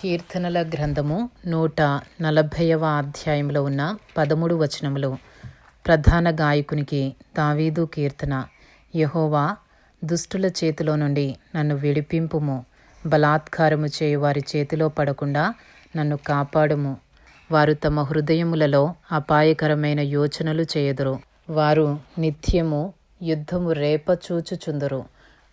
కీర్తనల గ్రంథము నూట నలభైవ అధ్యాయంలో ఉన్న పదమూడు వచనములు. ప్రధాన గాయకునికి దావీదు కీర్తన. యహోవా దుష్టుల చేతిలో నుండి నన్ను విడిపింపుము. బలాత్కారము చేయు వారి చేతిలో పడకుండా నన్ను కాపాడుము. వారు తమ హృదయములలో అపాయకరమైన యోచనలు చేయదురు. వారు నిత్యము యుద్ధము రేపచూచుచుందురు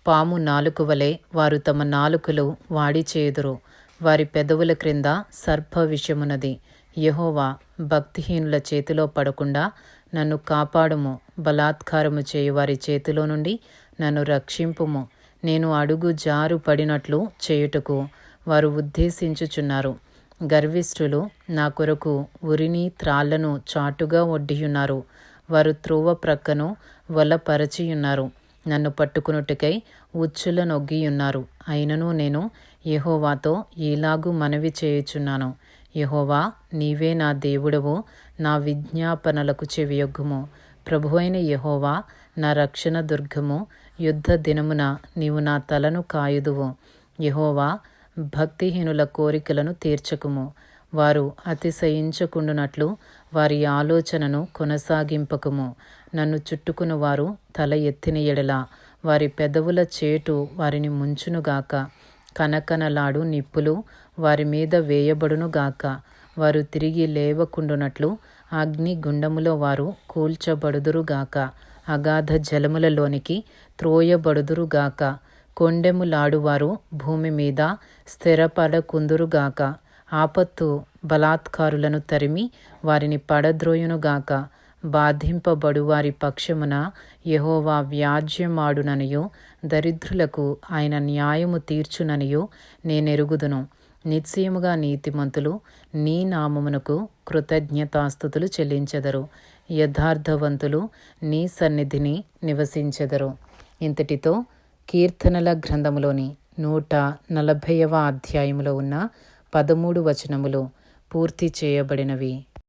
పాము నాలుక వలె వారు తమ నాలుకలు వాడి చేయుదురు. వారి పెదవుల క్రింద సర్ప విషమున్నది యహోవా భక్తిహీనుల చేతిలో పడకుండా నన్ను కాపాడుము బలాత్కారము చేయు వారి చేతిలో నుండి నన్ను రక్షింపుము. నేను అడుగు జారు పడినట్లు చేయుటకు వారు ఉద్దేశించుచున్నారు. గర్విష్ఠులు నా కొరకు ఉరిని త్రాళ్ళను చాటుగా ఒడ్డియున్నారు. వారు త్రోవ ప్రక్కను వలపరచియున్నారు. నన్ను పట్టుకునుటకై ఉచ్చుల నొగ్గియున్నారు. అయినను నేను యహోవాతో ఈలాగు మనవి చేయుచున్నాను. యహోవా నీవే నా దేవుడవు నా విజ్ఞాపనలకు చెవియొగ్గుము. ప్రభువైన యహోవా నా రక్షణ దుర్గము యుద్ధ దినమున నీవు నా తలను కాయుదువు. యహోవా భక్తిహీనుల కోరికలను తీర్చకుము. వారు అతిశయించకుండునట్లు వారి ఆలోచనను కొనసాగింపకము. నన్ను చుట్టుకున్న వారు తల ఎత్తిన ఎడల వారి పెదవుల చేటు వారిని ముంచునుగాక కనకనలాడు నిప్పులు వారి మీద వేయబడునుగాక వారు తిరిగి లేవకుండునట్లు అగ్ని గుండములో వారు కూల్చబడుదురుగాక అగాధ జలములలోనికి త్రోయబడుదురుగాక కొండెములాడువారు భూమి మీద స్థిరపడకుందురుగాక ఆపత్తు బలాత్కారులను తరిమి వారిని పడద్రోయునుగాక బాధింపబడు వారి పక్షమున యహోవా వ్యాజ్యమాడుననియో దరిద్రులకు ఆయన న్యాయము తీర్చుననియో నేనెరుగుదును. నిశ్చయముగా నీతిమంతులు నీ నామమునకు కృతజ్ఞతాస్థుతులు చెల్లించెదరు. యథార్థవంతులు నీ సన్నిధిని నివసించెదరు. ఇంతటితో కీర్తనల గ్రంథములోని నూట నలభైవ అధ్యాయములో ఉన్న పదమూడు వచనములు పూర్తి చేయబడినవి.